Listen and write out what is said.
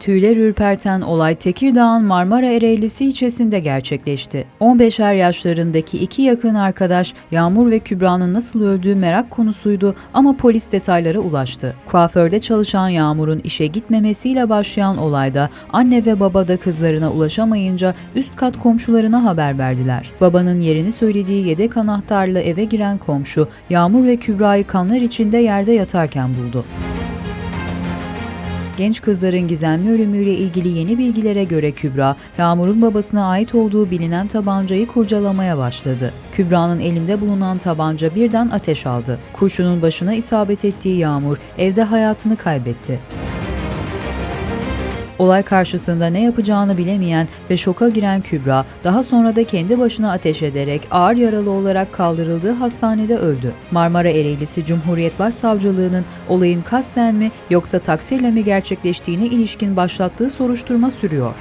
Tüyler ürperten olay Tekirdağ'ın Marmara Ereğlisi ilçesinde gerçekleşti. 15'er yaşlarındaki iki yakın arkadaş Yağmur ve Kübra'nın nasıl öldüğü merak konusuydu ama polis detaylara ulaştı. Kuaförde çalışan Yağmur'un işe gitmemesiyle başlayan olayda anne ve baba da kızlarına ulaşamayınca üst kat komşularına haber verdiler. Babanın yerini söylediği yedek anahtarla eve giren komşu Yağmur ve Kübra'yı kanlar içinde yerde yatarken buldu. Genç kızların gizemli ölümüyle ilgili yeni bilgilere göre Kübra, Yağmur'un babasına ait olduğu bilinen tabancayı kurcalamaya başladı. Kübra'nın elinde bulunan tabanca birden ateş aldı. Kurşunun başına isabet ettiği Yağmur evde hayatını kaybetti. Olay karşısında ne yapacağını bilemeyen ve şoka giren Kübra, daha sonra da kendi başına ateş ederek ağır yaralı olarak kaldırıldığı hastanede öldü. Marmara Ereğlisi Cumhuriyet Başsavcılığı'nın olayın kasten mi yoksa taksirle mi gerçekleştiğine ilişkin başlattığı soruşturma sürüyor.